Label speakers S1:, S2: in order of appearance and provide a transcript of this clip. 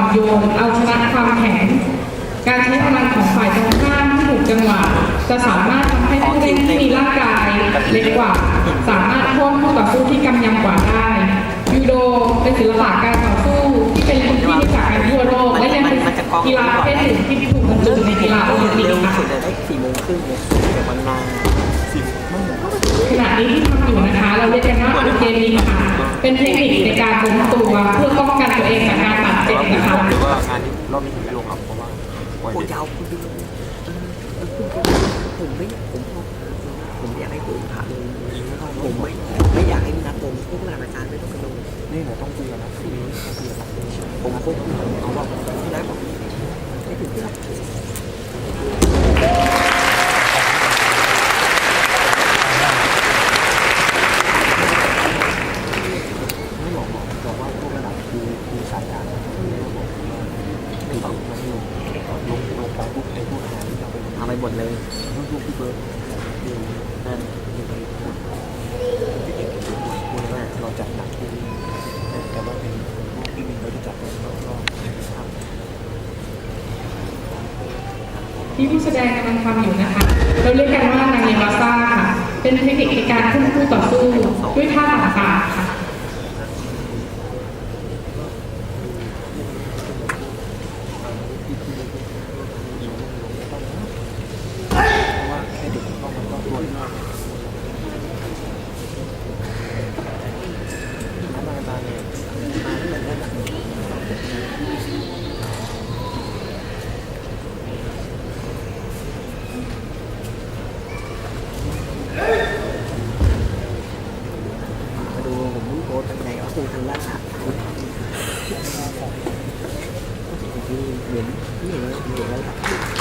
S1: อ่อนโยนเอาชนะความแข็ง การใช้กำลังของฝ่ายตรงข้ามที่ถูกจังหวะจะสามารถทำให้ผู้เล่นที่มีร่างกายเล็กกว่า สามารถโค่นคู่ต่อสู้ที่กำยำกว่าได้ยูโดเป็นศิลปะการต่อสู้ที่เป็นที่รู้จักกันทั่วโลกและยังเป็นกีฬาประเภทหนึ่งที่ถูกบรรจุในกีฬาโอลิมปิก
S2: เร็ว
S1: ค่ะ
S2: สุดเลยได้สี่โมงครึ่งเลยเดี๋ยวมันนาน
S1: ขณะนี้ที่ทำอยู่นะคะ เราเรียกกันว่าเป็นเกมนี้ค่ะ เป็นเทคนิคในการ อบนี้
S3: ถึงไม่ลงครับเพราะว่าวัน
S2: โอ้
S3: เด็ก
S2: ยาวคุณดูผมไม่ผมผมอยากให้ผมผ่านผมไม่ไม่อยากให้มีนัดผมพวกรายการย์ไม่ต้องกระโดด
S3: นี่เราต้องคุยกันนะพรุ่งนี้ต้องคุยกันนะผมพวกเอาว่า
S2: ที่ได้บอกไม่ถึงที่รับ
S3: ไม่บอกบอกบอกว่าพวกระดับครูครูสายการ ไม่ต้องไม่ลงลงลงไปปุ๊บไอ้พวกอาหารที่เราไป
S2: เอาไปหมดเลย
S3: ต้องดูพี่เบิร์ดดูนั่นดูไปพูดพี่เก่งกับพูดพูดว่าเราจัดหนักพวกนี้แต่ว่าเป็นพวกที่มีเราจะจัดเป็นรอบๆครับ
S1: ที่ผู้แสดงกำลังทำอยู่นะคะ เราเรียกกันว่านางเยบาซ่าค่ะ เป็นเทคนิคในการพุ่งคู่ต่อสู้ด้วยท่าต่างๆค่ะ
S3: เพราะว่าแค่เด็กเข้ามันก็รวยมากถ้ามาตาเนี่ย
S2: มาที่มันได้แบบมาดูผมโสเป็นไงว่าคุณทำได้ครับที่เหมือนที่เห็นเหมือนแล้ว